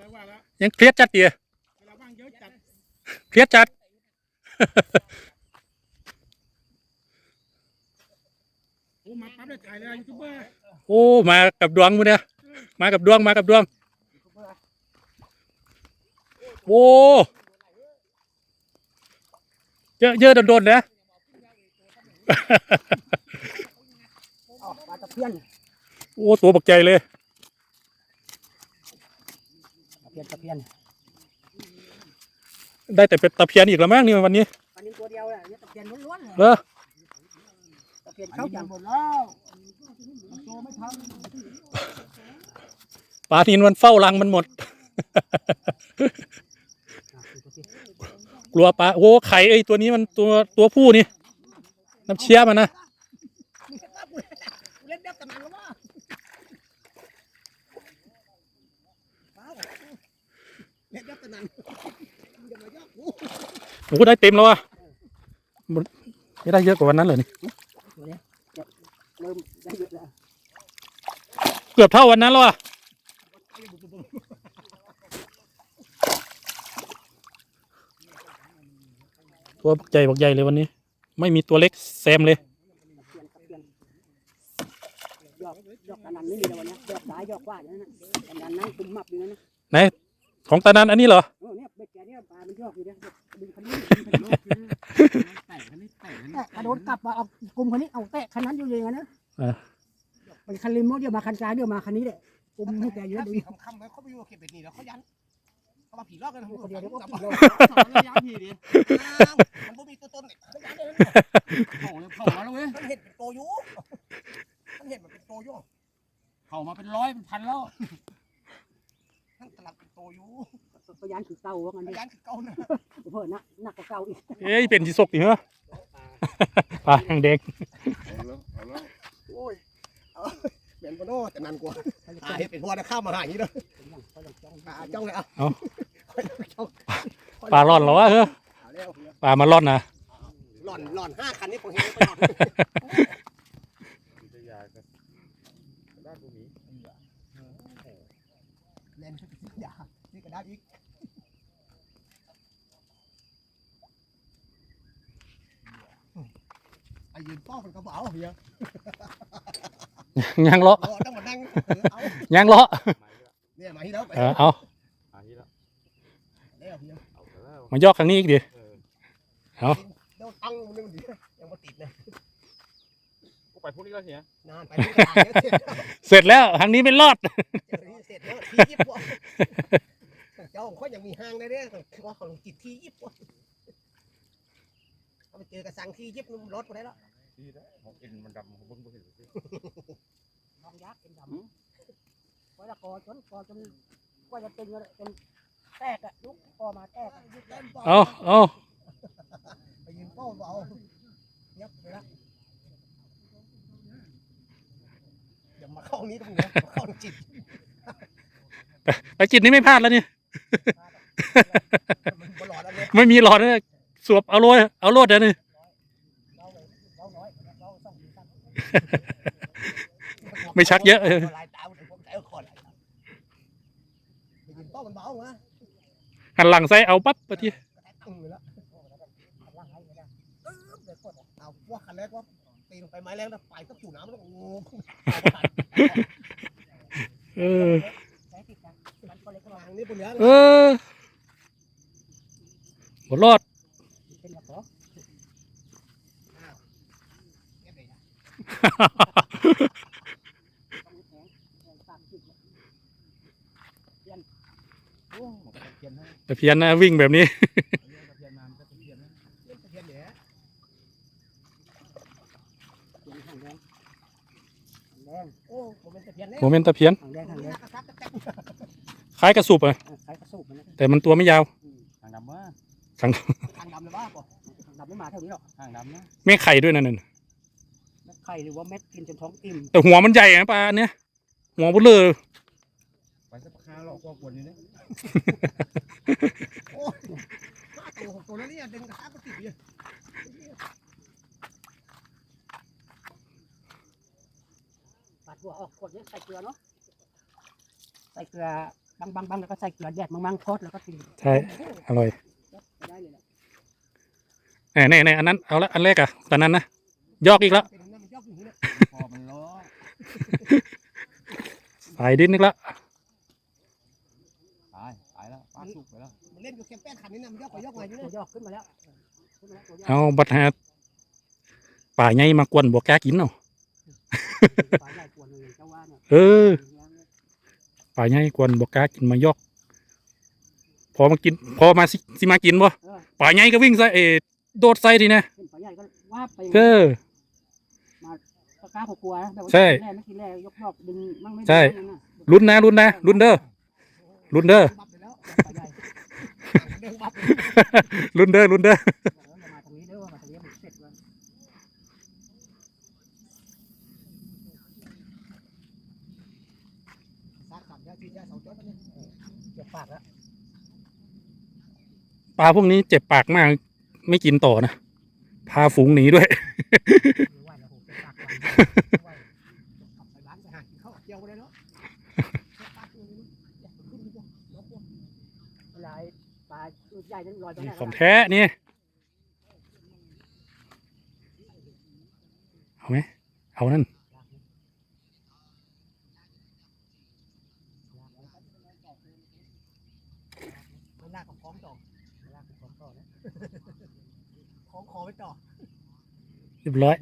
แล้วว่าแล้วยังเครียดจัดเดียเวลาว่างเยอะจัดเครียดจัด โอ้มาปั๊บได้ถ่ายเลยยูทูบเบอร์โอ้มากับดวงมูเนี่ยมากับดวงมากับดวง โอ้เยอะเยอะโดนๆนะอ๋อปลาตะเพียนโอ้ตัวบักใจเลย ตะ เพียนตะเพียนได้แต่เป็ดตะเพียนอีกแล้วมั้งนี่วันนี้ปลานินตัวเดียวเลยเนี่ยตะเพียนล้วนๆเลยเหรอตะเพียนเข้าจังหมดแล้วโตไม่ทันปลาทินมันเฝ้ารังมันหมด กลัวปลาโอ้ไข่ไอ้ยตัวนี้มันตัวตัวผู้นี่ น้ำเชี่ยมันนะ เล่นแบบตะนันแล้วว่าเล่นแบบตะนันอย่ามายอกกู โอ้ได้เต็มแล้วอะมันไม่ได้เยอะกว่าวันนั้นเลยนี่เริ่มได้เยอะแล้วเกือบเท่าวันนั้นแล้วอะตัวบักใหญ่บักใหญ่เลยวันนี้ ไม่มีตัวเล็กแซมเลยตะเพียนตะเพียนยอกยอกตะนันไม่มีแล้ววันนี้ยอกซ้ายยอกขวาอย่างนั้นนะตะนันนั่งคุมมับอยู่นั่นนะไหน ของตานันอันนี้เหรอโอ้เนี่ยเบ็ดแกเนี่ยปลามันยอกอยู่เนี่ยดึงคันนี้ดึงคันนี้แต่คันนี้แต่คันนี้แตะกระโดดกลับมาเอากลุ่มคันนี้เอาแตะคันนั้นอยู่อย่างนั้นะอ่าเป็นคันริมโมเดียวมาคันกลางเดียวมาคันนี้แหละกลุ่มให้แกอยู่แล้วดึงคำคำไว้เขาไปอยู่เก็บเป็ดนี่แล้วเขายันเขามาผีลอกกันนะคนเดียวเดี๋ยวก็จับปิดเลยสอนระยะทีดิห้ามันบ่มีตัวตนเนี่ยเขายันเลยเผาเลยเผาแล้วเว้ยมันเห็นเป็นโตอยู่มันเห็นมันเป็นโตอยู่เผามาเป็นร้อยเป็นพันแล้ว ตลับเป็นโตอยู่พยานคือเก่าว่างั้นเขาดิยันคือเก่านะเพิ่นนะหนักกว่าเก่าอีกเอ้ยเป็นสีสกดิเหรอปลาหางแดงโอ้ยเอาเหม็นปะโน่แต่นันกว่าตายเป็นพอจะข้ามมาหาอย่างนี้เลยอ่าจ้องเลยอะเอาจ้องปลาร่อนเหรอวะเฮ้ยเอาเร็วปลามาร่อนนะหล่อนหล่อนห้าคันนี้ผมเห็นไปหล่อนเล่นอย่า นี่กระดาษอีกไอ้ยืนป้อมันกระเป๋าเฮียยางเลาะรอต้องมานั่งเอายางเลาะเนี่ยมาที่แล้วไปเออเอาแล้วเฮียมายอกครั้งนี้อีกดิเดี๋ยวตั้งมันนึงดิยังมาติดเลยกูไปพวกนี้แล้วเสียนานไปที่ตลาดเนี่ยเสร็จเสร็จแล้วครั้งนี้ไม่รอด เจอที่เสร็จแล้วที่ยิบวะเจ้าของเขายังมีห้างได้เนี่ยว่าของจิตที่ยิบวะเขาไปเจอกระสังที่ยิบรถไปได้แล้วดีนะของเอ็นมันดำของเบิ้งเบิ้งเห็นสิน้องยักษ์เป็นดำไว้ละกอจนกอจนกว่าจะเป็นเป็นแตกอะลุกกอมาแตกอะเอาเอาไปยืนเป้าเบายับไปแล้วอย่ามาเข้านี้ตรงนี้มาเข้าจิตแต่จิตนี้ไม่พลาดแล้วนี่มันบลอดอันนี้ ไม่มีหลอดเลยสวบเอาโรยเอาโลดเดี๋ยวนี้เราน้อยเราต้องมีกันไม่ชักเยอะเออลายตาผมผมใจคอลายตาไปยืนเป้ามันเบามาหันหลังใส่เอาปั๊บไปทีกระแทกตึ้งเลยละล่างให้ไม่ได้ตึ๊บเดี๋ยวกดอะเอาว่าคันแรกว่าตีลงไปไม้แรงแล้วไปก็จู่น้ำแล้วโอ้โหเออ ใช้ติดกันมันก็ เลยก็มาทางนี้บนเหนือเออหมดรอดเป็นแบบขอต้องแข็งแข็งสามสิบเนี่ยโอ้มันก็เพี้ยนนะแต่เพียนนะวิ่งแบบนี้เพี้ยนมามันก็เพี้ยนนะเล่นตะเพียนเหนือเป็นหางแดงหางแดงโอ้ผมเป็นตะเพียนเนี่ยโมเมนต์ตะเพียน คล้ายกระสุบอะอะใช้กระสูบมันนะแต่มันตัวไม่ยาวห่างดำวะขังทางดำเลยว่าป่ะดำไม่มาเท่านี้หรอกห่างดำนะแม่ไข่ด้วยนั่นน่ะเม็ดไข่หรือว่าเม็ดกินจนท้องอิ่มแต่หัวมันใหญ่นะปลาอันเนี้ยหัวเบลอไปสักคาหลอกกว่ากวนอยู่เนี่ยโอ้ห้าตัวหกตัวแล้วเนี่ยดึงกระซับก็ติดอยู่ปัดหัวออกกดเนี่ยใส่เกลือเนาะใส่เกลือ บางบางบางแล้วก็ใส่เกลือแดดบางบางทอดแล้วก็กินใช่อร่อยได้เลยแหละแหน่แน่แน่อันนั้นเอาละอันแรกอะตอนนั้นนะยอกอีกแล้วเป็นนั่นมันยอกอย่างนี้เลยพอมันล้อสายดินอีกแล้วตายตายแล้วปลาสุกไปแล้วมันเล่นอยู่แคมเป้นขันนี้นะมันยอกไปยอกมาอยู่ตัเนี่วยยอกขึ้นมาแล้วขึ้นมาแล้วตัวยอกเอาบัดหาป่าใหญ่มากวนบวกกล้ากินเนาะปลาใหญ่กวนเลยเจ้าว่าเนี่ยเออ ป่าใหญ่กวนบวกกล้ากินมายอก พอมากิน พอมาสิสิมากินบ่ป่าใหญ่ก็วิ่งใส่เออโดดใส่ทีนะขึ้นปลาใหญ่ก็ว่าบไปเออปลากล้าเขากลัวนะแต่ว่าใช่แร่ไม่กินแร่ยกยอกดึงมั่งไม่ดึงใช่มั่งนะรุ่นนะรุ่นนะรุ่นเด้อรุ่นเด้อ บับไปแล้วปลาใหญ่เด้งบับรุ่นเด้อรุ่นเด้อ จ็บปากแล้วปลาพวกนี้เจ็บปากมาก ไม่กินต่อนะ พาฝูงหนีด้วย นี่ของแท้นี่เอาไหมเอานั่น หน้าของของต่อลากของต่อนะของขอไปต่อเรียบร้อย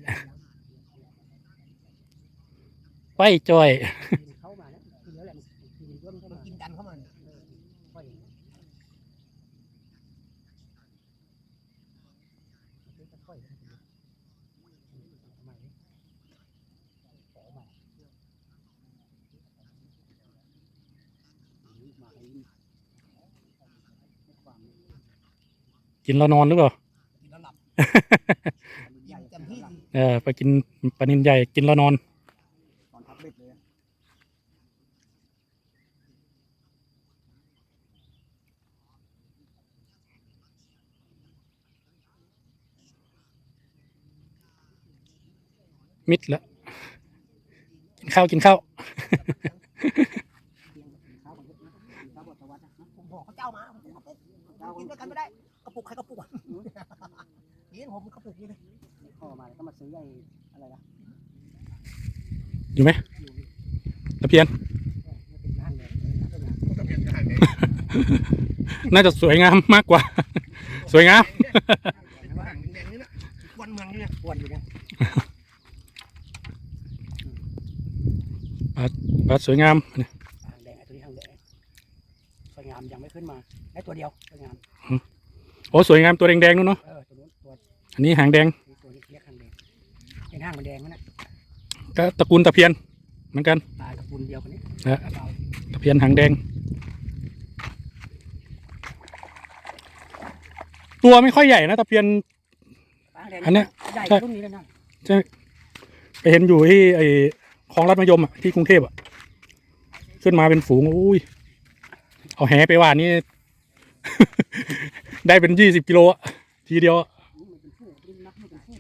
ไปจอย กินเข้ามานะกินแล้วแหละมันกินย่นเข้า มัน มา กินดันเข้ามาเนี่ย ค่อยค่อยทำไมขอมามาให้ความ กินแล้วนอนหรือเปล่ากินแล้วหลับใหญ่เต็มที่เออไปกินปลานินใหญ่กินแล้วนอนตอนทับเบ็ดเลยมิดแล้วกินข้าวกินข้าวข้าวบดข้าวบดตะวันนะผมบอกเขาเจ้ามาผมเอาปุ๊บเรากินด้วยกันไม่ได้ก ระปุกใครกระปุกอะกินผมกระปุกนี่เลยพ่อมาแล้วก็มาซื้อไอ้อะไรนะอยู่ไหมตะเพียนไม่เป็นร้านเลยเป็นร้านตะเพียนจะหันเลยน่าจะสวยงามมากกว่า สวยงามว่าหันแดงนี่นะควันเมืองนี่นะปวนอยู่นะปลาสวยงามหางแดงไอ้ตัวนี้หางแดงสวยงามยังไม่ขึ้นมาไอ้ตัวเดียวสวยงาม โอ้สวยงามตัวแดงๆนู่นเนาะเออตัวนู้นตัวอันนี้หางแดงตัวนี้เรียกหางแดงเป็นหางมันแดงนะก็ตระกูลตะเพียนเหมือนกันปลากระปุนเดียวกันนี้นะตะเพียนหางแดง ตัวไม่ค่อยใหญ่นะตะเพียน ปลาหางแดงอันเนี้ยใหญ่ใช่รุ่นนี้เลยนะไปเห็นอยู่ที่ไอ้คลองรัดมะยมอะที่กรุงเทพอะขึ้นมาเป็นฝูงอุ้ยเอาแหไปหว่านนี่ ได้เป็นยี่สิบกิโลอะทีเดียวอะมันเป็นผู้รุ่นนักไม่เป็นผู้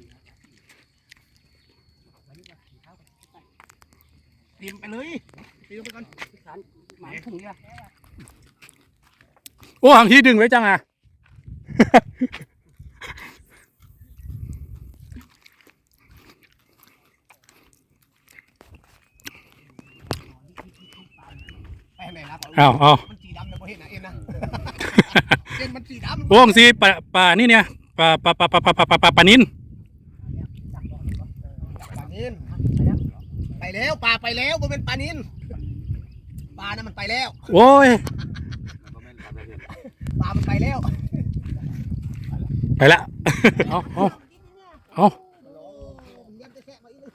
เตรียมไปเลยเตรียมไปก่อนที่ขานหมาถุงเนี่ยโอ้หางที่ดึงไว้จังอะไปไหนนะเอาเอา สีดำโอ้หางสีปลาปลานี่เนี่ยปลาปลาปลาปลาปลาปลาปลาปลาปลานินปลานินไปแล้วปลาไปแล้วมันเป็นปลานินปลาน่ะมันไปแล้วโอ้ยมันก็ไม่ปลาตะเพียนปลามันไปแล้วไปละเอาเอาเอายังจะแค่มาอีกเลย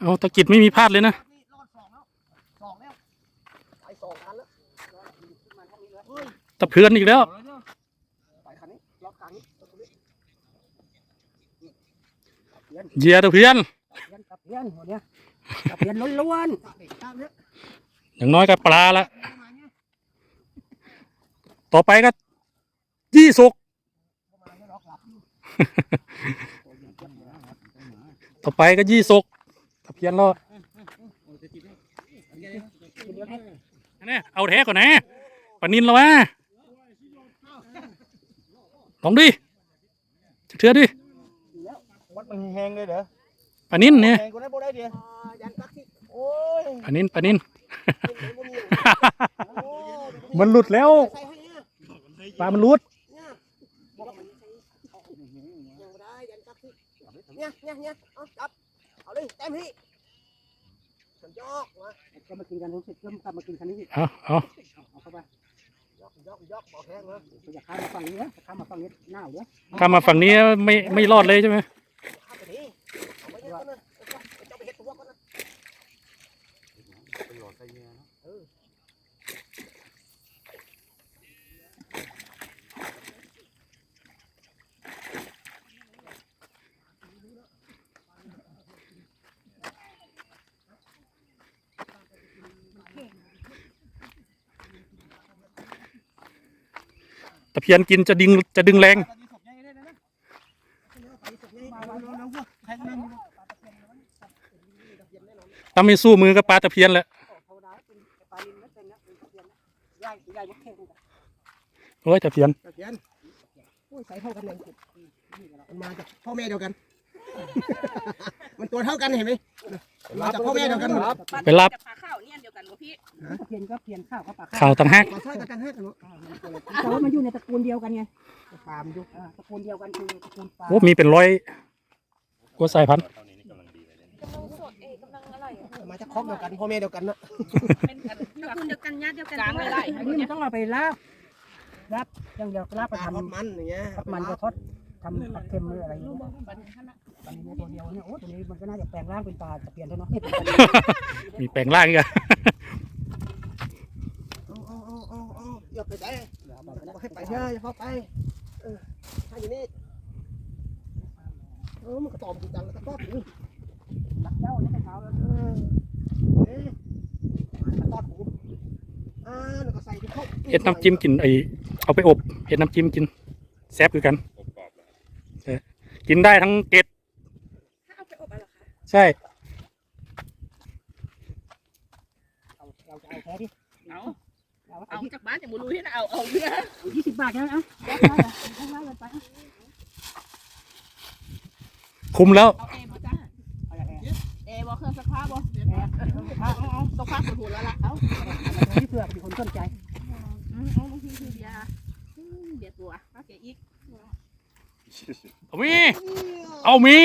เอาตะกิดไม่มีพลาดเลยนะ ตะเพื่อนอีกแล้วเหยียตะเพียนตะเพียนนี้ลวนอย่างน้อยก็ปลาละต่อไปก็ยี่สุกต่อไปก็ยี่สุกตะเพียนรอดนนี้เอาแท้ก่อนนะปนินแล้ววะ ลองดิเชื่อดิวัดมันแห้งเลยเด้อปลานินเนี่ยแห้งกูได้บ่ได้เดียวอ่ายันตักที่โอ้ยปลานินปลานินเป็นไหนบ่มีโอ้ยมันหลุดแล้วใส่ให้เนี่ยปลามันหลุดเนี่ยบอกมันใส่เอายังบ่ได้ยันตักที่เนี่ยเนี่ยเนี่ยเอาจับเอาเลยเต็มที่ฉันยอกมาก็มากินกันรู้สึกเริ่มกลับมากินคันนี้อีกเอาเอาเอาเข้าไปย อกยอกยอกบอกแห้งนะอยากข้ามมาฝั่งนี้นะข้ามมาฝั่งนี้หน้าเดี๋ยวข้ามมาฝั่งนี้ไม่ไม่รอดเลยใช่ไหมข้ามไปนี่เอาไว้เฮ็ดก่อนนะเอาเจ้าไปเฮ็ดตัวก่อนนะ เป็นหลอดใส่เงี้ยเนาะ ตะเพียนกินจะดึงจะดึงแรงถ้าไม่สู้มือกับปลาตะเพียนแหละเป็นปลาลินไม่เป็นนะเป็นตะเพียนนะย่ายย่ายมะเขือโอ้ยตะเพียนตะเพียนโอ้ยใส่เท่ากันเลยมาจากพ่อแม่เดียวกัน มันตัวเท่ากันเห็นไหมมันมาจากพ่อแม่เดียวกันหมดไปรับ ปลาข้าวเนี่ยเดียวกันกับพี่ตะเพียนก็เพียนข้าวก็ปลาข่าวต่างหากมาช่วยกันให้กันเนาะแต่ว่ามันอยู่ในตระกูลเดียวกันไงปลามอยู่ตระกูลเดียวกันคือตระกูลปลาโอ้มีเป็นร้อยกว่าสายพันธุ์กำลังสดเอ้กำลังอร่อยมาจากครอบเดียวกันพ่อแม่เดียวกันนะเป็นกันตระกูลเดียวกันญาติเดียวกันกลางเลยอันนี้มันต้องเอาไปลาบลาบอย่างเดียวลาบไปปลาทำทอดมันอย่างเงี้ยทอดมันก็ทอดทำผัดเค็มหรืออะไรอย่างเงี้ย ปลานิลตัวเดียวเนี่ยโอ้ตัวนี้มันก็น่าจะแปลงร่างเป็นปลาตะเพียนเท่านั้นมีแปลงร่างอีกอะเอาเอาเอาเอาเอาอย่าไปไหนบอกให้ไปเถอะอย่าเข้าไปเออถ้าอยู่นี่เออมันก็ตอมกูจังแล้วก็ตอบกูรักเจ้าเนี่ยแต่เช้าแล้วเออเอ๊ะมันตอดกูอ่าแล้วก็ใส่ที่เข้าเฮ็ดน้ำจิ้มกินไอเอาไปอบเฮ็ดน้ำจิ้มกินแซ่บคือกันเออกินได้ทั้งเกล็ด ใช่ เอาเราจะเอาแท้ดิเอาเอาเอาเอาจากบ้านจากบุรุษที่นะเอาเอาเนื้อยี่สิบบาทนะเอาเอาเอาเอาไปคุ้มแล้ว เอาเอบ่จ้าเอาอย่างเงี้ยเอบ่เครื่องซักผ้าบ่แอร์เอาเอาเอาซักผ้าปวดหัวแล้วล่ะเอานี่เพื่อมีคนสนใจเอาเอาบางทีคือเบียร์อืมเบียร์ตัวมาเกอีกเอามี เอามี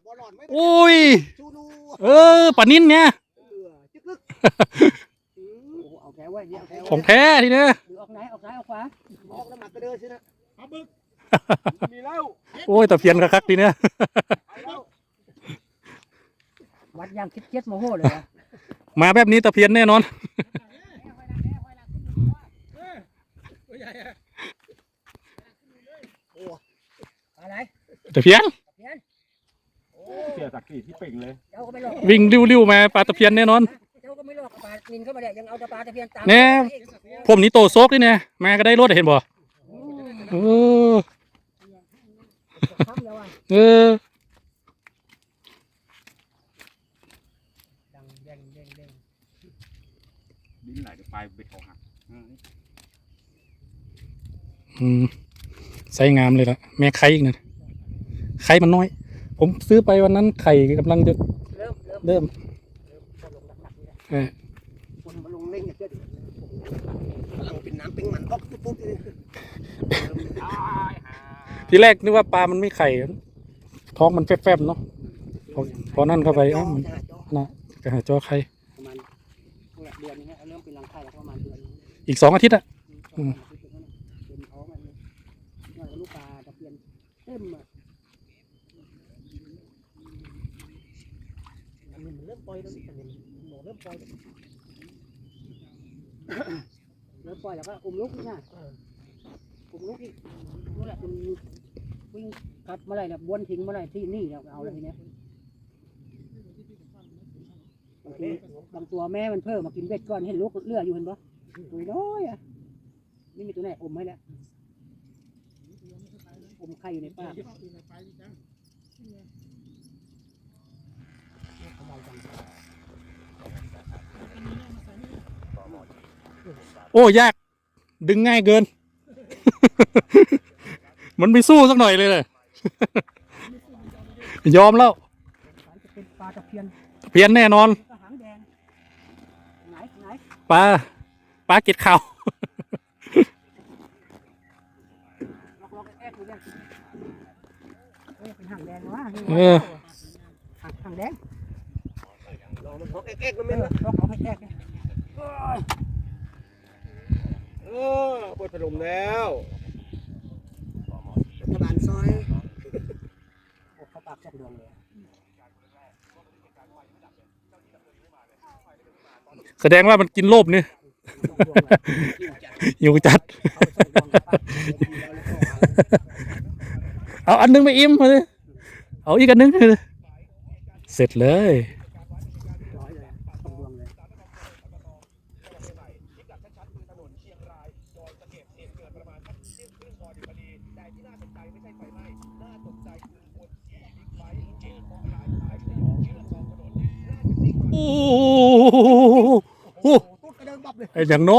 บ อลหลอดไม่อุ้ยชูนูเออปลานินเนี่ยเออจึกลึกโอ้เอาแท้ไว้เนี่ยเอาแท้ของแท้ทีเนี้ยหรือออกไหนออกซ้ายออกขวาออกแล้วหมักกระเดินใช่ไหมมีแล้วโอ้ยตะเพียนคักๆทีเนี้ยวัดยางคิดเจ็ดโมโหเลยนะมาแบบนี้ตะเพียนแน่นอนอะไรตะเพียน เสียศักดิ์ศรีที่เป่งเลย เจ้าก็ไม่หลอกวิ่งริ้วๆมาปลาตะเพียนแน่นอน เจ้าก็ไม่หลอกปลานินเข้ามาเนี่ยยังเอาตะปลาตะเพียนตามแน่ ผมนี่โตโซกนี่เนี่ยมาก็ได้รถเห็นบ่เออครับแล้วอะเออดังเด้งเด้งเด้งดิ้นไหลเดี๋ยวปลายเบ็ดเขาหักอืมอืมใส่งามเลยละแม่ไข่อีกนะไข่มันน้อย ผมซื้อไปวันนั้นไข่กำลังจะเริ่มเริ่มเริ่มพอลงหนักๆนี่แหละเออคนมาลงเล่นเนี่ยเจ้าเราเป็นน้ำเป็นมันปุ๊บปุ๊บปุ๊บเลยทีแรกนึกว่าปลามันไม่ไข่ท้องมันแฟบๆเนาะพอพอนั่นเข้าไปเอ้ามันกระหาจอไข่ประมาณเดือนนี้ฮะเริ่มเป็นรังไข่แล้วประมาณเดือนอีกสองอาทิตย์อะ อืม เป็นท้องมันเนี่ยลูกปลาตะเพียนเต็มอะอันนี้มันเริ่มป ล่อยแล้วนี่อันนี้หนูเริ่มปล่อยล้วเริ่มปล่อยแล้วก็อุ้มลูกนี่นะอุ้มลูกอีกนู่นแหละมันวิ่งกัดเมื่อไรเนี่ยบ้วนทิ้งเมื่อไรที่นี่เนี่ยเอาแล้วทีเนี้ยบางทีบางตัวแม่มันเพิ่มมากินเบ็ดก่อนเห็นลูกเลืออยู่เห็นปะตัวน้อยอะนี่มีตัวไหนอมให้แล้วอมไข่อยู่ในปาก โอ้ยาก ดึงง่ายเกิน มันไม่สู้สักหน่อยเลยเลยยอมแล้วสายจะเป็นปลาตะเพียนเพี้ยนแน่นอนก็หางแดงไหนไหนปลาปลาเก็ดข่าวลอกลอกแอ๊กดูเนี่ยเอ้ยเป็นหางแดงวะเออหางหางแดงล องมันหอกเอ็กๆมันเอเป็นอลอกลอกให้แอ๊กเนี่ยเออเปิดพัดลมแล้วรัฐบาลซอยโอ้เขาปากสองดวงเลยแสดงว่ามันกินโลบนี่สอยหิวจัด เอาอันนึงไปอิ่มมาเลยเอาอีกอันนึงเลยเสร็จเลย ร้อยเลยสองดวงเลย โอ้โหตุ๊ดกระเดิงบับเลยอันอย่างโน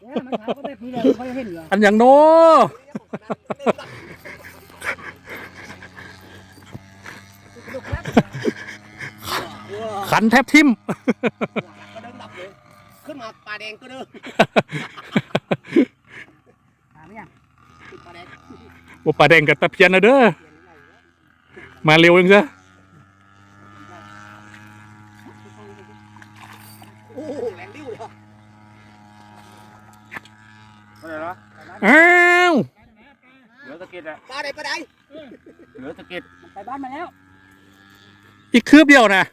เนี่ยมันขาวก็แบบนี้เลยเขาจะเห็นเหรออันอย่างโนขันแทบทิ่ม กระเดิงดับเลย ขึ้นมาปลาแดงก็เดินถามยังปลาแดงว่าปลาแดงกับตะเพียนนะเด้อมาเร็วเองซะ อ้าวเหลือตะเกียบอะปลาใดปลาใดเหลือตะเกียบมันไปบ้านมาแล้วอีกคืบเดียวนะ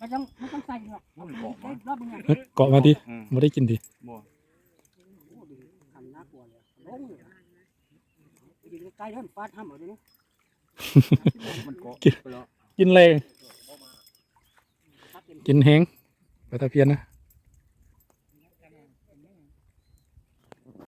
มันต้องมันต้องใส่หรอกได้รอบนึงอะเกาะมาดิอืมไม่ได้กินดิบ่ทำน่ากลัวเลยลงเลยไปยืนใกล้ๆท่านฟาดห้ามเอาด้วยนะมันเกาะไปแล้วกินเลยฟาดเป็นกินแห้งปลาตะเพียนนะ